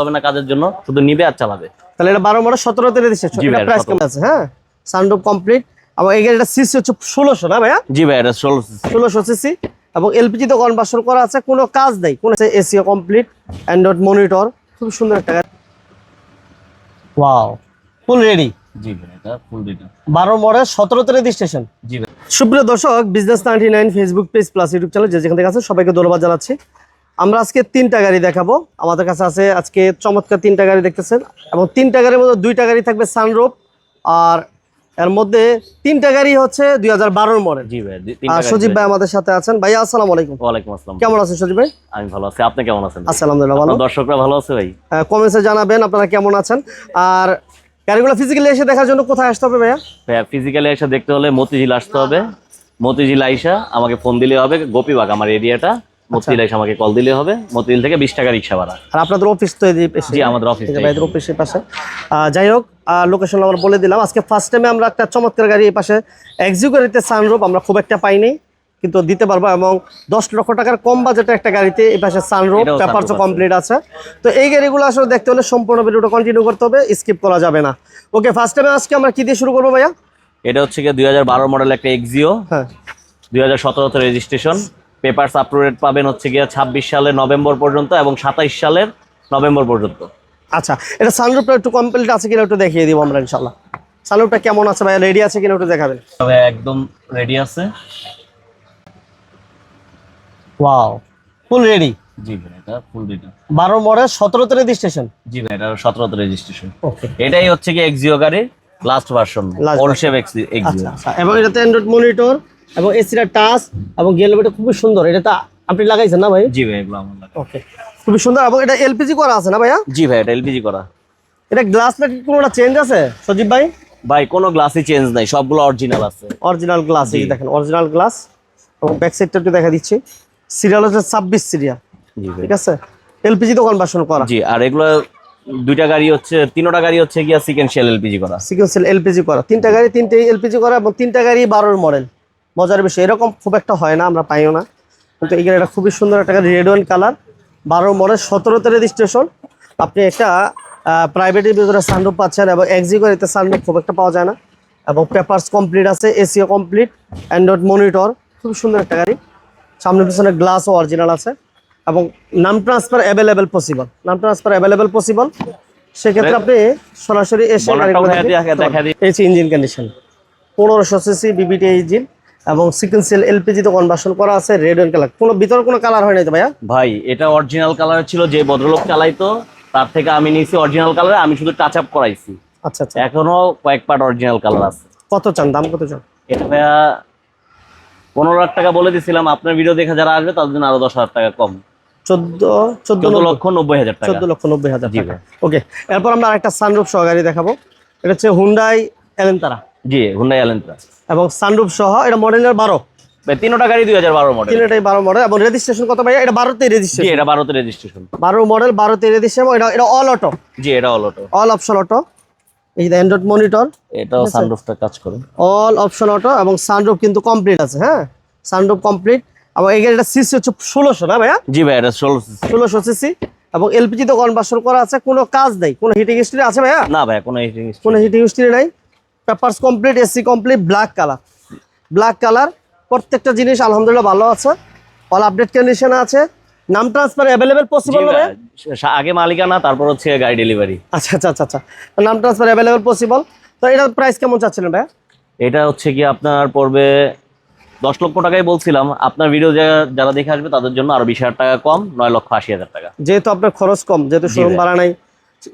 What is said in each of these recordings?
হবে না কাজের জন্য শুধু নিবে আর চালাবে। তাহলে এটা বারো মডেল রেজিস্ট্রেশন জি ভাই, প্রাইস কেমন আছে হ্যাঁ? সানরুফ কমপ্লিট এবং এই গাড়িটা সিসি হচ্ছে ষোলোশো না ভাইয়া? জি ভাই এটা ষোলো ষোলোশো সিসি এবং এলপিজি তো কনভার্সন করা আছে কোনো কাজ নেই। কোনো এসিও কমপ্লিট অ্যান্ড্রয়েড মনিটর খুব সুন্দর একটা গাড়ি। ওয়াও ফুল রেডি জি ভাই এটা ফুল রেডি বারো মডেল সতেরোতে রেজিস্ট্রেশন জি ভাই। সুপ্রিয় দর্শক business ninety nine Facebook page plus YouTube channel যে যেখান থেকে সবাইকে ধন্যবাদ জানাচ্ছি। আমরা আজকে তিনটা গাড়ি দেখাবো। আমাদের কাছে আছে আজকে চমৎকার তিনটা গাড়ি দেখতেছেন এবং তিনটা গাড়ির মধ্যে দুইটা গাড়ি থাকবে সানরোপ আর এর মধ্যে তিনটা গাড়ি হচ্ছে দুই হাজার বারোর মডেল। জি ভাই আর সজীব ভাই ভাই। আমাদের সাথে আছেন। ভাইয়া আসসালাম আলাইকুম। ওয়ালাইকুম আসসালাম। কেমন আছেন সজীব ভাই? আমি ভালো আছি। আপনি কেমন আছেন? আলহামদুলিল্লাহ ভালো। দর্শকরা ভালো আছে ভাই? কমেন্টসে জানাবেন আপনারা কেমন আছেন। আর গাড়িগুলো ফিজিক্যালি এসে দেখার জন্য কোথায় আসতে হবে ভাইয়া? ভাইয়া ফিজিক্যালি এসে দেখতে হলে মতিঝিল আসতে হবে। মতিঝিল আইসা আমাকে ফোন দিলে হবে। গোপীবাগ আমার এরিয়াটা মতিঝিল আইসা আমাকে কল দিলে হবে। মতিঝিল থেকে বিশ টাকা রিক্সা ভাড়া। আর আপনাদের অফিস তো জি, আমাদের অফিস ভাইদের অফিসের পাশে। যাই হোক লোকেশন আমরা বলে দিলাম। আজকে ফার্স্ট টাইমে আমরা একটা চমৎকার গাড়ি এই পাশে এক্সিকিউটিভতে সানরুপ আমরা খুব একটা পাইনি কিন্তু দিতে পারব এবং দশ লক্ষ টাকার কম বাজেটে একটা গাড়িতে এই পাশে সানরুপ পেপারসও কমপ্লিট আছে। তো এই গাড়িগুলো আসলে দেখতে হলে সম্পূর্ণ ভিডিওটা কন্টিনিউ করতে হবে স্কিপ করা যাবে না। ওকে ফার্স্ট টাইমে আজকে আমরা কি দিয়ে শুরু করব ভাইয়া? এটা হচ্ছে কি দুই হাজার বারো মডেল একটা এক্সিও হ্যাঁ। দুই রেজিস্ট্রেশন পেপারস আপলোডেড পাবেন হচ্ছে গিয়ে ছাব্বিশ সালের নভেম্বর পর্যন্ত এবং সাতাইশ সালের নভেম্বর পর্যন্ত। আচ্ছা এটা সানরুপটা একটু কমপ্লিট আছে কিনা একটু দেখিয়ে দিব আমরা ইনশাল্লাহ সানরুপটা কেমন আছে ভাইয়া? রেডি আছে কিনা একটু দেখাবেন। একদম রেডি আছে। ওয়াও ফুল রেডি জি ভাই এটা ফুল রেডি বারো মডেল সতেরোতে রেজিস্ট্রেশন জি ভাই এটা সতেরোতে রেজিস্ট্রেশন ওকে এটাই হচ্ছে কি এক্সিও গাড়ির লাস্ট ভার্সন Last ওলশেপ এক্সিও আচ্ছা আচ্ছা। এবং এটাতে অ্যান্ড্রয়েড মনিটর এবং এসিটা টাচ এবং গেলবেটা খুবই সুন্দর। এটা তো আপনি লাগাইছেন না ভাই? জি ভাই এগুলো আমার লাগে। ওকে খুবই সুন্দর। এবং এটা এলপিজি করা আছে না ভাইয়া? জি ভাই এটা এলপিজি করা। এটা গ্লাস না কোনোটা চেঞ্জ আছে সজীব ভাই? ভাই কোনো গ্লাসই চেঞ্জ নাই সবগুলো অরিজিনাল আছে। অরিজিনাল গ্লাস এই দেখেন অরিজিনাল গ্লাস এবং ব্যাক সাইডটা একটু দেখা দিচ্ছি। সিরিয়াল হচ্ছে ছাব্বিশ সিরিয়াল ঠিক আছে? এলপিজি তো কনভার্সন করা। জি আর এগুলো দুইটা গাড়ি হচ্ছে তিনটা গাড়ি হচ্ছে গিয়া সিকেন্সিয়াল এলপিজি করা। সিকোয়েন্সিয়াল এলপিজি করা। তিনটা গাড়ি তিনটে এলপিজি করা এবং তিনটা গাড়ি বারোর মডেল মজার বিষয় এরকম খুব একটা হয় না আমরা পাইও না। কিন্তু এই গাড়িটা খুবই সুন্দর একটা গাড়ি রেড ওয়ান কালার বারো মডেল সতেরোতে রেজিস্ট্রেশন আপনি একটা প্রাইভেটের ভিতরে সানরুফ পাচ্ছেন এবং এক্সি গাড়িতে সানরুফ খুব একটা পাওয়া যায় না। এবং পেপারস কমপ্লিট আছে এসিও কমপ্লিট অ্যান্ড্রয়েড মনিটর খুব সুন্দর একটা গাড়ি। সামনে পিছনে গ্লাসও অরিজিনাল আছে। এবং নাম ট্রান্সফার অ্যাভেলেবেল পসিবল নাম ট্রান্সফার অ্যাভেলেবেল পসিবল সেক্ষেত্রে আপনি সরাসরি এসে এই ইঞ্জিন কন্ডিশন পনেরোশো সিসি বিবিটি ইঞ্জিন এবং সিকেন্সিয়াল এলপিজি তো কনভার্সন করা আছে রেড এন্ড কালার কোনো ভিতরে কোনো কালার হয় নাই তো ভাইয়া? ভাই এটা অরিজিনাল কালার ছিল যে ভদ্রলোক চালাইতো তার থেকে আমি নিয়েছি অরিজিনাল কালার আমি শুধু টাচ আপ করাইছি। আচ্ছা আচ্ছা। এখনও কয়েক পার্ট অরিজিনাল কালার আছে। কত চান? দাম কত চান? এটা ভাইয়া পনেরো লাখ টাকা বলে দিছিলাম আপনার ভিডিও দেখে যারা আসবে তাদের জন্য আরও দশ হাজার টাকা কম। চোদ্দ চোদ্দ লক্ষ নব্বই হাজার টাকা। চোদ্দ লক্ষ নব্বই হাজার টাকা। ওকে এরপর আমরা আরেকটা সানরুফ সহ গাড়ি দেখাবো। এটা হচ্ছে হুন্ডাই এলেন্তারা জি হুন্ডাই অ্যালেন্ট্রা এবং সানরুফ সহ এটা মডেলের বারো। ভাই তিনোটা গাড়ি দুই হাজার বারো মডেল তিনটাই বারো মডেল এবং রেজিস্ট্রেশন কত ভাইয়া? এটা বারোতে রেজিস্ট্রেশন এটা বারোতে রেজিস্ট্রেশন বারো মডেল বারোতে রেজিস্ট্রেশন এটা এটা অল অটো জি এটা all auto all option auto এই অ্যান্ড্রয়েড মনিটর এটাও সানরুফটা কাজ করে। অল অপশন অটো এবং সানরুফ কিন্তু কমপ্লিট আছে হ্যাঁ? সানরুফ কমপ্লিট এবং এই গাড়িটা সিসি হচ্ছে ষোলোশো না ভাইয়া? জি ভাই এটা ষোলো ষোলোশো সিসি এবং এলপিজি তো কনভার্সন করা আছে কোনো কাজ নেই। কোনো হিটিং হিস্ট্রি আছে ভাইয়া? না ভাই কোনো হিটিং কোনো হিটিং হিস্ট্রি নাই। Papers complete AC complete black colour black colour প্রত্যেকটা জিনিস আলহামদুলিল্লাহ ভালো আছে। অল আপডেট কন্ডিশন আছে। নাম ট্রান্সফার অ্যাভেলেবেল পসিবল ভাইয়া আগে মালিকানা তারপর হচ্ছে গাড়ি ডেলিভারি আচ্ছা আচ্ছা আচ্ছা আচ্ছা। নাম ট্রান্সফার অ্যাভেলেবেল পসিবল তো এটার প্রাইস কেমন চাচ্ছিলেন ভাই এটা হচ্ছে কি আপনার পড়বে দশ লক্ষ টাকাই বলছিলাম। আপনার ভিডিও যারা দেখে আসবে তাদের জন্য আরও বিশ হাজার টাকা কম নয় লক্ষ আশি হাজার টাকা। যেহেতু আপনার খরচ কম যেহেতু শোরুম ভাড়া নাই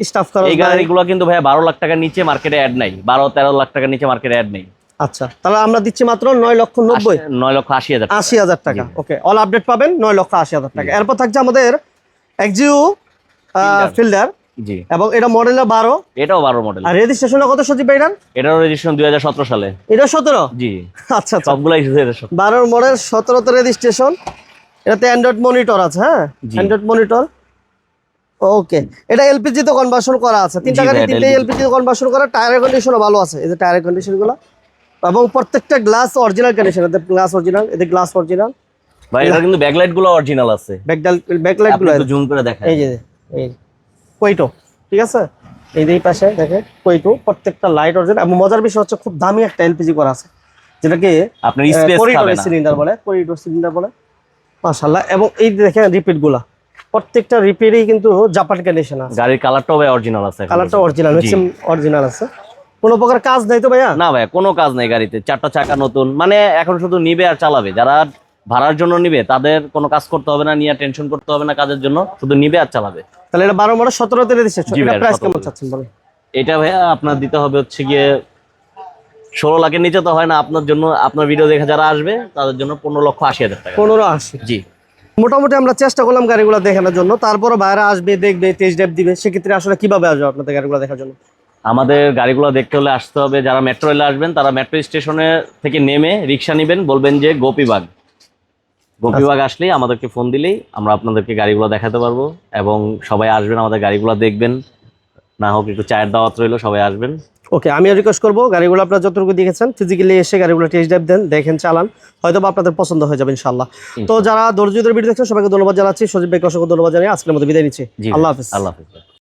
স্টাফ খরচ এই। গাড়িগুলো কিন্তু ভাই বারো লাখ টাকার নিচে মার্কেটে অ্যাড নাই। বারো তেরো লাখ টাকার নিচে মার্কেটে অ্যাড নেই। আচ্ছা তাহলে আমরা দিচ্ছি মাত্র নয় লক্ষ নব্বই। আশি- নয় লক্ষ আশি হাজার টাকা। আশি হাজার টাকা। ওকে অল আপডেট পাবেন নয় লক্ষ আশি হাজার টাকা। এরপর থাকছে আমাদের এক্সিউ। ফিল্ডার জি। এবং এটা মডেলের বারো। এটাও বারো মডেল আর রেজিস্ট্রেশনটা কত সচিব এটার? এটাও রেজিস্ট্রেশন দুই হাজার সতেরো সালে। এটা সতেরো? জি। আচ্ছা আচ্ছা। সবগুলাই দুই হাজার সতেরো। বারোর মডেল সতেরোতে রেজিস্ট্রেশন এটাতে অ্যান্ড্রয়েড মনিটর আছে হ্যাঁ। অ্যান্ড্রয়েড মনিটর ওকে এটা এলপিজি তো কনভার্সন করা আছে। তিনটা গাড়ি এটা এলপিজি কনভার্সন করা টায়ারের কন্ডিশনও ভালো আছে। এই যে টায়ারের কন্ডিশনগুলো। এবং প্রত্যেকটা গ্লাস অরিজিনাল কন্ডিশন এতে গ্লাস অরিজিনাল এতে গ্লাস অরিজিনাল ভাই এটা কিন্তু ব্যাকলাইটগুলো অরিজিনাল আছে। ব্যাকলাইটগুলো একটু জুম করে দেখায় এই যে এই কোয়েটো ঠিক আছে? এই যে পাশে দেখে কোয়েটো প্রত্যেকটা লাইট অরিজিনাল এবং মজার বিষয় হচ্ছে খুব দামি একটা এলপিজি করা আছে। যেটাকে আপনার স্পেস সিলিন্ডার বলে করিডোর সিলিন্ডার বলে। মাশাআল্লাহ। এবং এই দেখেন রিপিটগুলা। প্রত্যেকটা রিপিটই কিন্তু জাপান কন্ডিশন আছে। গাড়ির কালারটাও ভাই অরিজিনাল আছে কালারটা অরিজিনাল। ম্যাক্সিমাম অরিজিনাল আছে। কোনো প্রকার কাজ নাই তো ভাইয়া? না ভাই কোনো কাজ নাই গাড়িতে। চারটা চাকা নতুন। মানে এখন শুধু নিবে আর চালাবে। যারা ভাড়ার জন্য নিবে তাদের কোনো কাজ করতে হবে না নিয়ে টেনশন করতে হবে না কাজের জন্য। শুধু নিবে আর চালাবে। তাহলে এটা বারো মডেল সতেরো তেলে দিচ্ছে। প্রাইস কেমন চাচ্ছেন বলেন? এটা ভাইয়া আপনার দিতে হবে হচ্ছে গিয়ে ষোলো লাখের নিচে তো হয় না। আপনার জন্য আপনার ভিডিও দেখে যারা আসবে তাদের জন্য পনেরো লক্ষ আশি হাজার টাকা। পনেরো আশি। জি। মোটামুটি আমরা চেষ্টা করলাম গাড়িগুলো দেখানোর জন্য। তারপরে বাইরে আসবে দেখবে টেস্ট ড্রাইভ দিবে। সেক্ষেত্রে আসলে কীভাবে আসবে আপনাদের গাড়িগুলো দেখার জন্য? আমাদের গাড়িগুলো দেখতে হলে আসতে হবে। যারা মেট্রো রেলে আসবেন তারা মেট্রো স্টেশনে থেকে নেমে রিক্সা নেবেন। বলবেন যে গোপীবাগ। গোপীবাগ আসলেই আমাদেরকে ফোন দিলেই আমরা আপনাদেরকে গাড়িগুলো দেখাতে পারব। এবং সবাই আসবেন আমাদের গাড়িগুলো দেখবেন। না হোক একটু চায়ের দাওয়াত রইল সবাই আসবেন। ওকে আমি রিকোয়েস্ট করব। গাড়িগুলো আপনার যতটুকু দেখেছেন ফিজিক্যালি এসে গাড়িগুলো টেস্ট ড্রাইভ দেন দেখেন চালান। হয়তো বা আপনাদের পছন্দ হয়ে যাবে ইনশাল্লাহ তো যারা দর্জিদের ভিডিও দেখছেন সবাইকে ধন্যবাদ জানাচ্ছি। সজীব ভাইকে অসংখ্য ধন্যবাদ জানিয়ে আজকের মতো বিদায় নিচ্ছি। আল্লাহ হাফিজ। আল্লাহ হাফিজ।